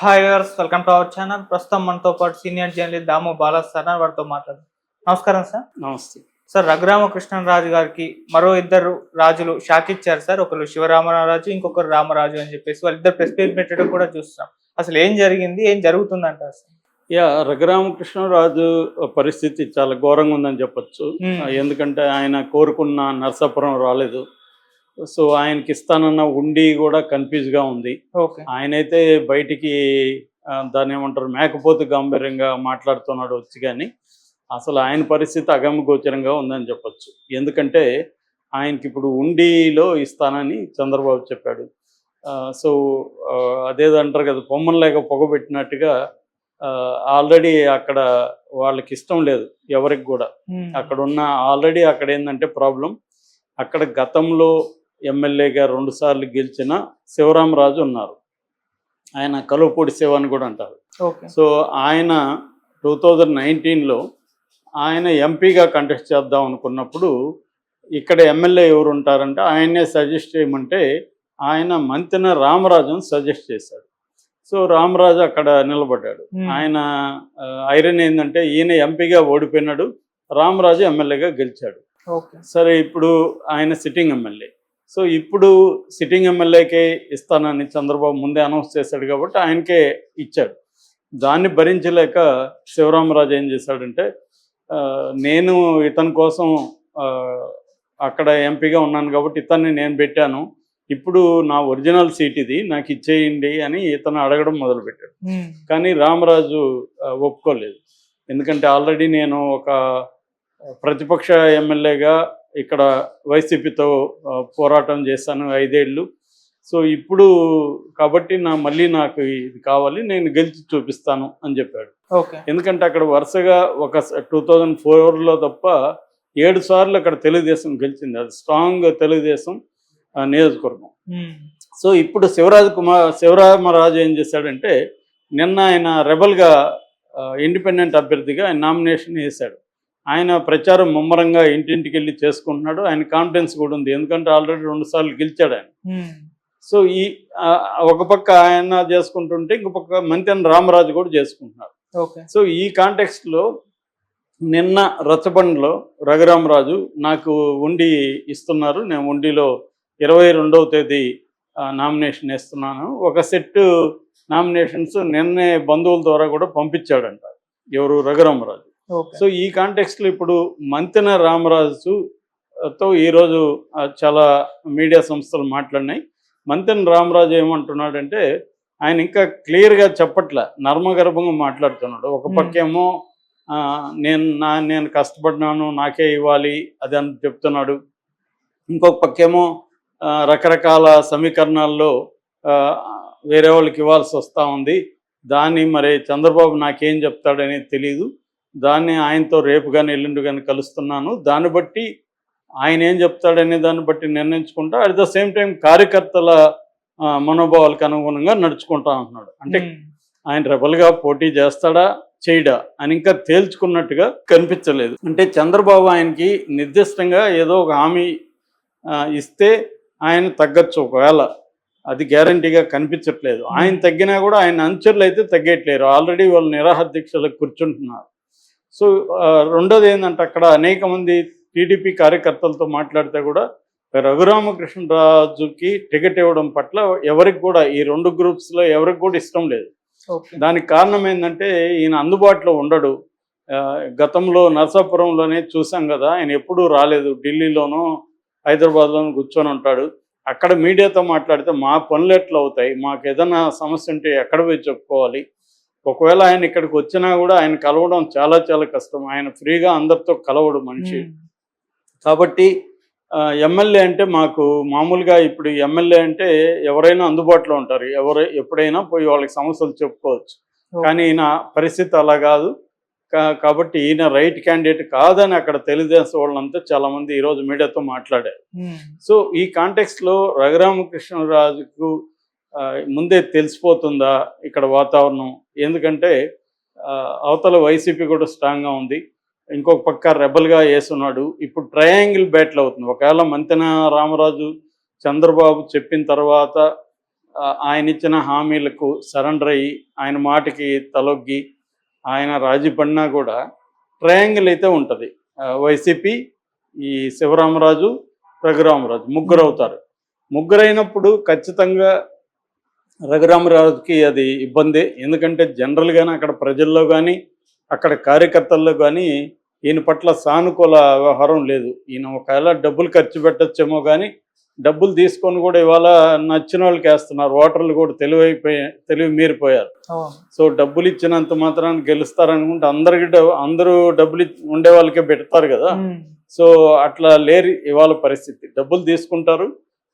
Hi వర్స్ welcome to our channel ప్రస్తుతం మనతో పాటు senior journalist Damu Bala sir వారితో మాట్లాడు నమస్కారం సార్. నమస్తే. సార్ రఘురామకృష్ణరాజు గారికి మరో ఇద్దరు రాజులు షాక్ ఇచ్చారు సార్. ఒకరు శివరామరాజు ఇంకొకరు రామరాజు అని చెప్పేసి వాళ్ళిద్దరు ప్రెస్ మీట్ పెట్టడం కూడా చూస్తున్నాం. అసలు ఏం జరిగింది? ఏం జరుగుతుందంటారు సార్? యా రఘురామకృష్ణరాజు పరిస్థితి చాలా ఘోరంగా ఉందని చెప్పొచ్చు. Hmm. ఎందుకంటే ఆయన కోరుకున్న నరసాపురం రాలేదు. సో ఆయనకి ఇస్తానన్న ఉండి కూడా కన్ఫ్యూజ్గా ఉంది. ఆయనైతే బయటికి దాన్ని ఏమంటారు మేకపోతు గంభీరంగా మాట్లాడుతున్నాడు వచ్చి కానీ అసలు ఆయన పరిస్థితి అగమగోచరంగా ఉందని చెప్పొచ్చు. ఎందుకంటే ఆయనకి ఇప్పుడు ఉండిలో ఇస్తానని చంద్రబాబు చెప్పాడు. సో అదేదంటారు కదా పొమ్మలు లేక పొగబెట్టినట్టుగా ఆల్రెడీ అక్కడ వాళ్ళకి ఇష్టం లేదు ఎవరికి కూడా. అక్కడ ఉన్న ఆల్రెడీ అక్కడ ఏంటంటే ప్రాబ్లం అక్కడ గతంలో ఎమ్మెల్యేగా రెండు సార్లు గెలిచిన శివరామరాజు ఉన్నారు. ఆయన కలువపూడి శివ అని కూడా అంటారు. సో ఆయన టూ థౌజండ్ నైన్టీన్లో ఆయన ఎంపీగా కంటెస్ట్ చేద్దాం అనుకున్నప్పుడు ఇక్కడ ఎమ్మెల్యే ఎవరు ఉంటారంటే ఆయన్నే సజెస్ట్ చేయమంటే ఆయన మంతెన రామరాజును సజెస్ట్ చేశాడు. సో రామరాజు అక్కడ నిలబడ్డాడు. ఆయన ఐరన్ ఏంటంటే ఈయన ఎంపీగా ఓడిపోయినాడు రామరాజు ఎమ్మెల్యేగా గెలిచాడు. సరే ఇప్పుడు ఆయన సిట్టింగ్ ఎమ్మెల్యే. సో ఇప్పుడు సిట్టింగ్ ఎమ్మెల్యేకే ఇస్తానని చంద్రబాబు ముందే అనౌన్స్ చేశాడు కాబట్టి ఆయనకే ఇచ్చాడు. దాన్ని భరించలేక శివరామరాజు ఏం చేశాడంటే నేను ఇతని కోసం అక్కడ ఎంపీగా ఉన్నాను కాబట్టి ఇతన్ని నేను పెట్టాను. ఇప్పుడు నా ఒరిజినల్ సీట్ ఇది నాకు ఇచ్చేయండి అని ఇతను అడగడం మొదలుపెట్టాడు. కానీ రామరాజు ఒప్పుకోలేదు. ఎందుకంటే ఆల్రెడీ నేను ఒక ప్రతిపక్ష ఎమ్మెల్యేగా ఇక్కడ వైసీపీతో పోరాటం చేశాను ఐదేళ్ళు. సో ఇప్పుడు కాబట్టి నా మళ్ళీ నాకు ఇది కావాలి నేను గెలిచి చూపిస్తాను అని చెప్పాడు. ఎందుకంటే అక్కడ వరుసగా ఒక టూ థౌజండ్ ఫోర్లో తప్ప ఏడు సార్లు అక్కడ తెలుగుదేశం గెలిచింది. అది స్ట్రాంగ్ తెలుగుదేశం నియోజకవర్గం. సో ఇప్పుడు శివరాజ్ కుమార్ శివరామరాజు ఏం చేశాడంటే నిన్న ఆయన రెబల్గా ఇండిపెండెంట్ అభ్యర్థిగా ఆయన నామినేషన్ వేశాడు. ఆయన ప్రచారం ముమ్మరంగా ఇంటింటికి వెళ్ళి చేసుకుంటున్నాడు. ఆయన కాన్ఫిడెన్స్ కూడా ఉంది. ఎందుకంటే ఆల్రెడీ రెండు సార్లు గెలిచాడు ఆయన. సో ఈ ఒక పక్క ఆయన చేసుకుంటుంటే ఇంకో పక్క మంతెన రామరాజు కూడా చేసుకుంటున్నాడు ఓకే. సో ఈ కాంటెక్స్ట్లో నిన్న రచ్చబండలో రఘురామరాజు నాకు ఉండి ఇస్తున్నారు. నేను ఉండిలో ఇరవై రెండవ తేదీ నామినేషన్ వేస్తున్నాను. ఒక సెట్ నామినేషన్స్ నిన్నే బంధువుల ద్వారా కూడా పంపించాడంట. ఎవరు? రఘురామరాజు. సో ఈ కాంటెక్స్ట్లో ఇప్పుడు మంతెన రామరాజు తో ఈరోజు చాలా మీడియా సంస్థలు మాట్లాడినాయి. మంతెన రామరాజు ఏమంటున్నాడంటే ఆయన ఇంకా క్లియర్గా చెప్పట్లే నర్మగర్భంగా మాట్లాడుతున్నాడు. ఒక పక్కేమో నేను నా నేను కష్టపడినాను నాకే ఇవ్వాలి అది అని చెప్తున్నాడు. ఇంకొక పక్కేమో రకరకాల సమీకరణాల్లో వేరే వాళ్ళకి ఇవ్వాల్సి వస్తూ ఉంది. దాన్ని మరి చంద్రబాబు నాకేం చెప్తాడనేది తెలియదు దాన్ని ఆయనతో రేపు కానీ ఎల్లుండి కానీ కలుస్తున్నాను. దాన్ని బట్టి ఆయన ఏం చెప్తాడనే దాన్ని బట్టి నిర్ణయించుకుంటా అట్ ద సేమ్ టైం కార్యకర్తల మనోభావాలకు అనుగుణంగా నడుచుకుంటా ఉంటున్నాడు. అంటే ఆయన రెబల్గా పోటీ చేస్తాడా చేయడా అని ఇంకా తేల్చుకున్నట్టుగా కనిపించలేదు. అంటే చంద్రబాబు ఆయనకి నిర్దిష్టంగా ఏదో ఒక హామీ ఇస్తే ఆయన తగ్గచ్చు ఒకవేళ. అది గ్యారంటీగా కనిపించట్లేదు. ఆయన తగ్గినా కూడా ఆయన అనుచరులు అయితే తగ్గట్లేరు. ఆల్రెడీ వాళ్ళు నిరాహార దీక్షలకు కూర్చుంటున్నారు. సో రెండోది ఏంటంటే అక్కడ అనేక మంది టీడీపీ కార్యకర్తలతో మాట్లాడితే కూడా రఘురామకృష్ణరాజుకి టికెట్ ఇవ్వడం పట్ల ఎవరికి కూడా ఈ రెండు గ్రూప్స్లో ఎవరికి కూడా ఇష్టం లేదు. దానికి కారణం ఏంటంటే ఈయన అందుబాటులో ఉండడు. గతంలో నరసాపురంలోనే చూసాం కదా ఆయన ఎప్పుడూ రాలేదు. ఢిల్లీలోనూ హైదరాబాద్లోనూ కూర్చొని ఉంటాడు. అక్కడ మీడియాతో మాట్లాడితే మా పనులు ఎట్లా అవుతాయి? మాకు ఏదైనా సమస్య ఉంటే ఎక్కడ పోయి చెప్పుకోవాలి? ఒకవేళ ఆయన ఇక్కడికి వచ్చినా కూడా ఆయన కలవడం చాలా చాలా కష్టం. ఆయన ఫ్రీగా అందరితో కలవడు మనిషి. కాబట్టి ఎమ్మెల్యే అంటే మాకు మామూలుగా ఇప్పుడు ఎమ్మెల్యే అంటే ఎవరైనా అందుబాటులో ఉంటారు. ఎవరు ఎప్పుడైనా పోయి వాళ్ళకి సమస్యలు చెప్పుకోవచ్చు. కానీ ఈయన పరిస్థితి అలా కాదు. కా- కాబట్టి ఈయన రైట్ క్యాండిడేట్ కాదని అక్కడ తెలుగుదేశం వాళ్ళంతా చాలా మంది ఈరోజు మీడియాతో మాట్లాడారు. సో ఈ కాంటెక్స్ట్లో రఘురామకృష్ణరాజుకు ముందే తెలిసిపోతుందా ఇక్కడ వాతావరణం? ఎందుకంటే అవతల వైసీపీ కూడా స్ట్రాంగ్గా ఉంది. ఇంకొక పక్క రెబల్గా వేస్తున్నాడు ఇప్పుడు ట్రయాంగిల్ బ్యాటిల్ అవుతుంది. ఒకవేళ మంతెన రామరాజు చంద్రబాబు చెప్పిన తర్వాత ఆయన ఇచ్చిన హామీలకు సరెండర్ అయ్యి ఆయన మాటకి తలొగ్గి ఆయన రాజీ పడినా కూడా ట్రయాంగిల్ అయితే ఉంటుంది. వైసీపీ ఈ శివరామరాజు రఘురామరాజు ముగ్గురు అవుతారు ముగ్గురైనప్పుడు ఖచ్చితంగా రఘురామరాజుకి అది ఇబ్బంది. ఎందుకంటే జనరల్గానే అక్కడ ప్రజల్లో కానీ అక్కడ కార్యకర్తల్లో కానీ ఈయన పట్ల సానుకూల వ్యవహారం లేదు. ఈయన ఒకవేళ డబ్బులు ఖర్చు పెట్టచ్చేమో కానీ డబ్బులు తీసుకొని కూడా ఇవాళ నచ్చిన వాళ్ళకి వేస్తున్నారు. ఓటర్లు కూడా తెలివైపోయి తెలివి మీరిపోయారు. సో డబ్బులు ఇచ్చినంత మాత్రాన్ని గెలుస్తారనుకుంటే అందరికి అందరూ డబ్బులు ఉండే వాళ్ళకే పెడతారు కదా. సో అట్లా లేరు ఇవాళ పరిస్థితి. డబ్బులు తీసుకుంటారు.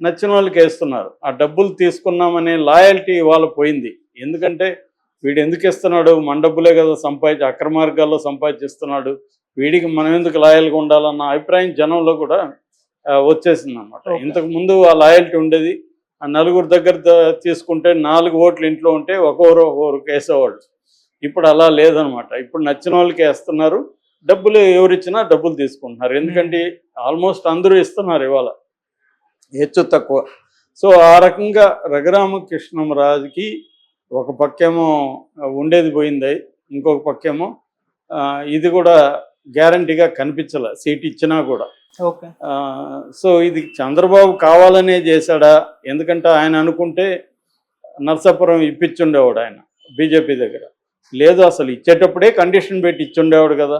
నచ్చిన వాళ్ళకి వేస్తున్నారు. ఆ డబ్బులు తీసుకున్నామనే లాయల్టీ ఇవాళ పోయింది. ఎందుకంటే వీడు ఎందుకు ఇస్తున్నాడు? మన డబ్బులే కదా సంపాదించి అక్రమ మార్గాల్లో సంపాదించిస్తున్నాడు వీడికి మనం ఎందుకు లాయల్గా ఉండాలన్న అభిప్రాయం జనంలో కూడా వచ్చేసింది అనమాట. ఇంతకు ముందు ఆ లాయల్టీ ఉండేది. ఆ నలుగురు దగ్గర తీసుకుంటే నాలుగు ఓట్లు ఇంట్లో ఉంటే ఒక్కొక్కరు ఒక్కొక్కరు వేసేవాళ్ళు. ఇప్పుడు అలా లేదనమాట ఇప్పుడు నచ్చిన వాళ్ళకి వేస్తున్నారు. డబ్బులు ఎవరిచ్చినా డబ్బులు తీసుకుంటున్నారు. ఎందుకంటే ఆల్మోస్ట్ అందరూ ఇస్తున్నారు ఇవాళ. హెచ్చు తక్కువ. సో ఆ రకంగా రఘురామకృష్ణరాజుకి ఒక పక్కేమో ఉండేది పోయింది. ఇంకొక పక్కేమో ఇది కూడా గ్యారంటీగా కనిపించలే సీట్ ఇచ్చినా కూడా. సో ఇది చంద్రబాబు కావాలనే చేశాడా? ఎందుకంటే ఆయన అనుకుంటే నర్సాపురం ఇప్పించుండేవాడు ఆయన బీజేపీ దగ్గర. లేదు అసలు ఇచ్చేటప్పుడే కండిషన్ పెట్టి ఇచ్చుండేవాడు కదా.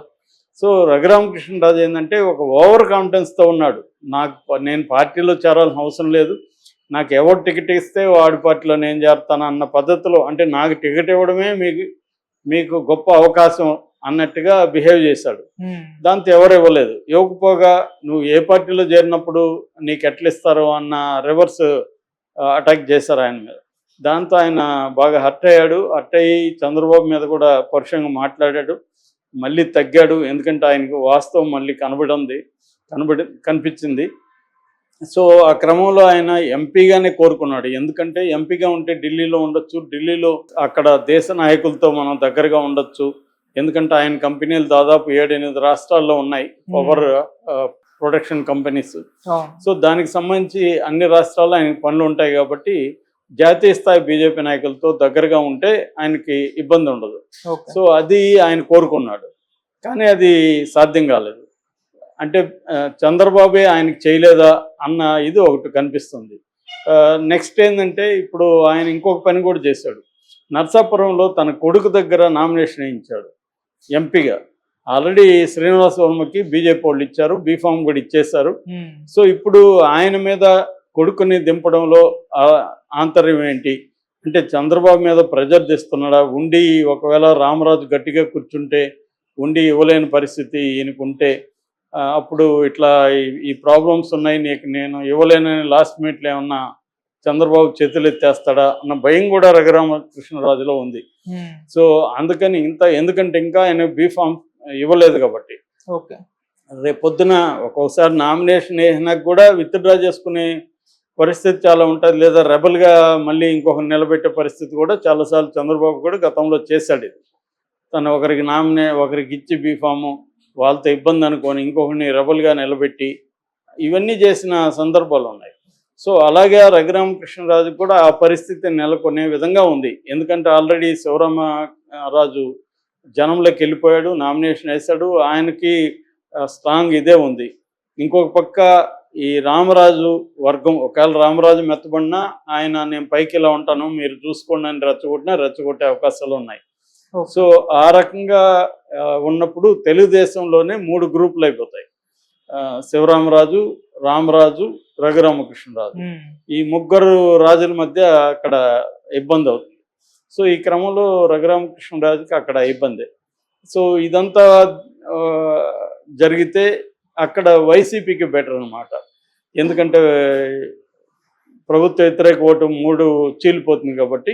సో రఘురామకృష్ణరాజు ఏంటంటే ఒక ఓవర్ కాన్ఫిడెన్స్తో ఉన్నాడు. నాకు నేను పార్టీలో చేరాల్సిన అవసరం లేదు. నాకు ఎవరు టికెట్ ఇస్తే వాడి పార్టీలో నేను చేరుతాను అన్న పద్ధతిలో అంటే నాకు టికెట్ ఇవ్వడమే మీకు మీకు గొప్ప అవకాశం అన్నట్టుగా బిహేవ్ చేశాడు. దాంతో ఎవరు ఇవ్వలేదు. ఇవ్వకపోగా నువ్వు ఏ పార్టీలో చేరినప్పుడు నీకు ఎట్లా ఇస్తారు అన్న రివర్స్ అటాక్ చేశారు ఆయన మీద. దాంతో ఆయన బాగా హర్ట్ అయ్యాడు. హర్ట్ అయ్యి చంద్రబాబు మీద కూడా పరుషంగా మాట్లాడాడు. మళ్ళీ తగ్గాడు. ఎందుకంటే ఆయనకు వాస్తవం మళ్ళీ కనబడింది. కనబడి కనిపించింది. సో ఆ క్రమంలో ఆయన ఎంపీగానే కోరుకున్నాడు. ఎందుకంటే ఎంపీగా ఉంటే ఢిల్లీలో ఉండొచ్చు. ఢిల్లీలో అక్కడ దేశ నాయకులతో మనం దగ్గరగా ఉండొచ్చు. ఎందుకంటే ఆయన కంపెనీలు దాదాపు ఏడు ఎనిమిది రాష్ట్రాల్లో ఉన్నాయి. Power production companies. సో దానికి సంబంధించి అన్ని రాష్ట్రాల్లో ఆయనకి పనులు ఉంటాయి కాబట్టి జాతీయ స్థాయి బీజేపీ నాయకులతో దగ్గరగా ఉంటే ఆయనకి ఇబ్బంది ఉండదు. సో అది ఆయన కోరుకున్నాడు. కానీ అది సాధ్యం కాలేదు. అంటే చంద్రబాబే ఆయనకి చేయలేదా అన్న ఇది ఒకటి కనిపిస్తుంది. నెక్స్ట్ ఏంటంటే ఇప్పుడు ఆయన ఇంకొక పని కూడా చేశాడు. నర్సాపురంలో తన కొడుకు దగ్గర నామినేషన్ వేయించాడు. ఎంపీగా. ఆల్రెడీ శ్రీనివాస వర్మకి బీజేపీ వాళ్ళు ఇచ్చారు బీఫామ్ కూడా ఇచ్చేశారు. ఉమ్. సో ఇప్పుడు ఆయన మీద కొడుకుని దింపడంలో ఆంతర్యం ఏంటి? అంటే చంద్రబాబు మీద ప్రెజర్ తెస్తున్నాడా ఉండి ఒకవేళ రామరాజు గట్టిగా కూర్చుంటే ఉండి ఇవ్వలేని పరిస్థితి ఈయనకుంటే అప్పుడు ఇట్లా ఈ- ప్రాబ్లమ్స్ ఉన్నాయి నీకు నేను ఇవ్వలేనని లాస్ట్ మినిట్లో ఏమన్నా చంద్రబాబు చేతులు ఎత్తేస్తాడా అన్న భయం కూడా రఘురామకృష్ణరాజులో ఉంది. ఉమ్. సో అందుకని ఇంత ఎందుకంటే ఇంకా ఆయన బీఫామ్ ఇవ్వలేదు కాబట్టి. ఓకే రేపు పొద్దున ఒక్కొక్కసారి నామినేషన్ వేసినాక కూడా విత్డ్రా చేసుకునే పరిస్థితి చాలా ఉంటుంది. లేదా రెబల్గా మళ్ళీ ఇంకొక నిలబెట్టే పరిస్థితి కూడా చాలాసార్లు చంద్రబాబు కూడా గతంలో చేశాడు ఇది. తను ఒకరికి నామినే ఒకరికి ఇచ్చి బీఫాము వాళ్ళతో ఇబ్బంది అనుకొని ఇంకొకరిని రెబల్గా నిలబెట్టి ఇవన్నీ చేసిన సందర్భాలు ఉన్నాయి. సో అలాగే రఘురామకృష్ణరాజు కూడా ఆ పరిస్థితి నెలకొనే విధంగా ఉంది. ఎందుకంటే ఆల్రెడీ శివరామ రాజు జనంలోకి వెళ్ళిపోయాడు నామినేషన్ వేశాడు. ఆయనకి స్ట్రాంగ్ ఇదే ఉంది. ఇంకొక పక్క ఈ రామరాజు వర్గం ఒకవేళ రామరాజు మెత్తబడినా ఆయన నేను పైకి ఇలా ఉంటాను మీరు చూసుకోండి అని రెచ్చగొట్టినా రెచ్చగొట్టే అవకాశాలు ఉన్నాయి. సో ఆ రకంగా ఉన్నప్పుడు తెలుగుదేశంలోనే మూడు గ్రూపులు అయిపోతాయి. శివరామరాజు రామరాజు రఘురామకృష్ణరాజు. ఈ ముగ్గురు రాజుల మధ్య అక్కడ ఇబ్బంది అవుతుంది. సో ఈ క్రమంలో రఘురామకృష్ణరాజుకి అక్కడ ఇబ్బంది. సో ఇదంతా జరిగితే అక్కడ వైసీపీకి బెటర్ అన్నమాట. ఎందుకంటే ప్రభుత్వ వ్యతిరేక ఓటు మూడు చీలిపోతుంది కాబట్టి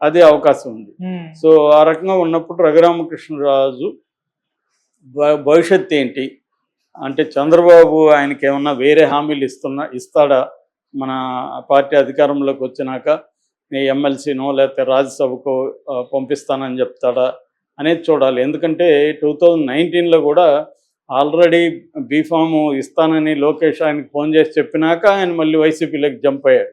అదే అవకాశం ఉంది. సో ఆ రకంగా ఉన్నప్పుడు రఘురామకృష్ణరాజు భవిష్యత్ ఏంటి? అంటే చంద్రబాబు ఆయనకి ఏమన్నా వేరే హామీలు ఇస్తున్నా ఇస్తాడా? మన పార్టీ అధికారంలోకి వచ్చినాక నీ ఎమ్మెల్సీనో లేకపోతే రాజ్యసభకు పంపిస్తానని చెప్తాడా? అనేది చూడాలి. ఎందుకంటే టూ థౌజండ్ నైన్టీన్లో కూడా ఆల్రెడీ బీఫామ్ ఇస్తానని లోకేష్ ఆయనకి ఫోన్ చేసి చెప్పినాక ఆయన మళ్ళీ వైసీపీలోకి జంప్ అయ్యాడు.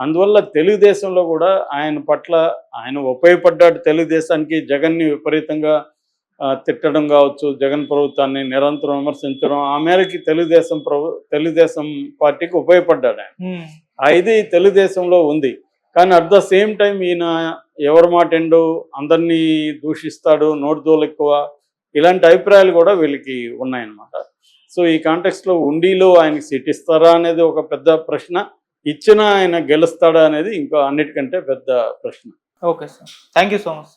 అందువల్ల తెలుగుదేశంలో కూడా ఆయన పట్ల ఆయన ఉపయోగపడ్డాడు తెలుగుదేశానికి జగన్ని విపరీతంగా ఆ, తిట్టడం కావచ్చు జగన్ ప్రభుత్వాన్ని నిరంతరం విమర్శించడం ఆ మేరకి తెలుగుదేశం ప్రభు తెలుగుదేశం పార్టీకి ఉపయోగపడ్డాడు ఆయన. ఇది తెలుగుదేశంలో ఉంది. కానీ అట్ ద సేమ్ టైం ఈయన ఎవరి మాట ఎండు? అందరినీ దూషిస్తాడు నోటిదోలు ఎక్కువ ఇలాంటి అభిప్రాయాలు కూడా వీళ్ళకి ఉన్నాయన్నమాట. సో ఈ కాంటెక్స్లో ఉండిలో ఆయనకి సీట్ ఇస్తారా అనేది ఒక పెద్ద ప్రశ్న. ఇచ్చినా ఆయన గెలుస్తాడా అనేది ఇంకా అన్నిటికంటే పెద్ద ప్రశ్న. Okay sir. Thank you so much